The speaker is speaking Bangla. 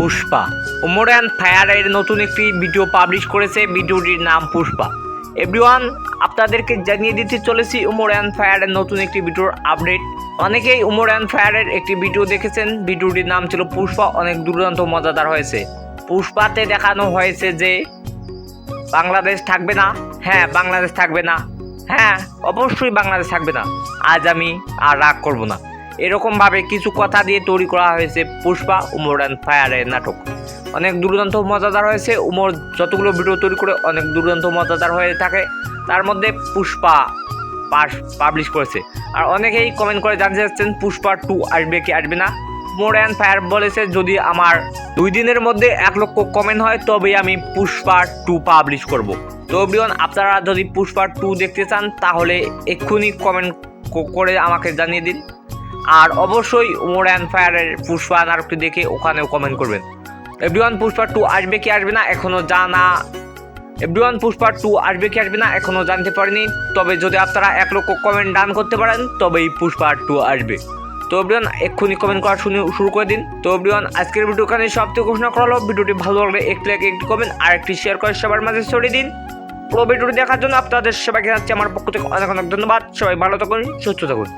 পুষ্পা। উমর অ্যান্ড নতুন একটি ভিডিও পাবলিশ করেছে, ভিডিওটির নাম পুষ্পা। এভরিওয়ান আপনাদেরকে জানিয়ে দিতে চলেছি উমর অ্যান্ড ফায়ারের নতুন একটি ভিডিওর আপডেট অনেকেই উমর অ্যান্ড ফায়ারের একটি ভিডিও দেখেছেন, ভিডিওটির নাম ছিল পুষ্পা, অনেক দুর্দান্ত, মজাদার হয়েছে। পুষ্পাতে দেখানো হয়েছে যে, বাংলাদেশ থাকবে না। হ্যাঁ বাংলাদেশ থাকবে না। হ্যাঁ অবশ্যই বাংলাদেশ থাকবে না। আজ আমি আর রাগ করব না। এরকমভাবে কিছু কথা দিয়ে তৈরি করা হয়েছে পুষ্পা, উমর অ্যান্ড ফায়ারের নাটক। অনেক দুর্দান্ত মজাদার হয়েছে। উমর যতগুলো ভিডিও তৈরি করে অনেক দুর্দান্ত মজাদার হয়ে থাকে। তার মধ্যে পুষ্পা পাশ পাবলিশ করেছে। আর অনেকেই কমেন্ট করে জানতে চাচ্ছেন, পুষ্পা টু আসবে কি আসবে না? মোর অ্যান্ড ফায়ার বলেছে, যদি আমার দুই দিনের মধ্যে এক লক্ষ কমেন্ট হয়, তবেই আমি পুষ্পা টু পাবলিশ করব। তো বিয়ন আপনারা যদি পুষ্পা টু দেখতে চান, তাহলে এক্ষুনি কমেন্ট করে আমাকে জানিয়ে দিন। আর অবশ্যই মোর অ্যান্ড ফায়ারের পুষ্পা নাটকটি দেখে ওখানেও কমেন্ট করবেন। এভরিওয়ান পুষ্পা টু আসবে কি আসবে না এখনও জানা। এভরিওয়ান পুষ্পা টু আসবে কি আসবে না এখনও জানতে পারিনি। তবে যদি আপনারা এক লক্ষ কমেন্ট ডান করতে পারেন, তবেই পুষ্পা টু আসবে। তো এভরিওয়ান এক্ষুনি কমেন্ট করা শুনে শুরু করে দিন। তো এভরিওয়ান আজকের ভিডিও এখানে সব থেকে ঘোষণা করা হলো। ভিডিওটি ভালো লাগলে একটি লাইক একটি কমেন্ট আর একটি শেয়ার করে সবার মাঝে ছড়িয়ে দিন। পুরো ভিডিওটি দেখার জন্য আপনাদের সবাইকে জানাচ্ছি। আমার পক্ষ থেকে অনেক অনেক ধন্যবাদ। সবাই ভালো থাকুন, সুস্থ থাকুন।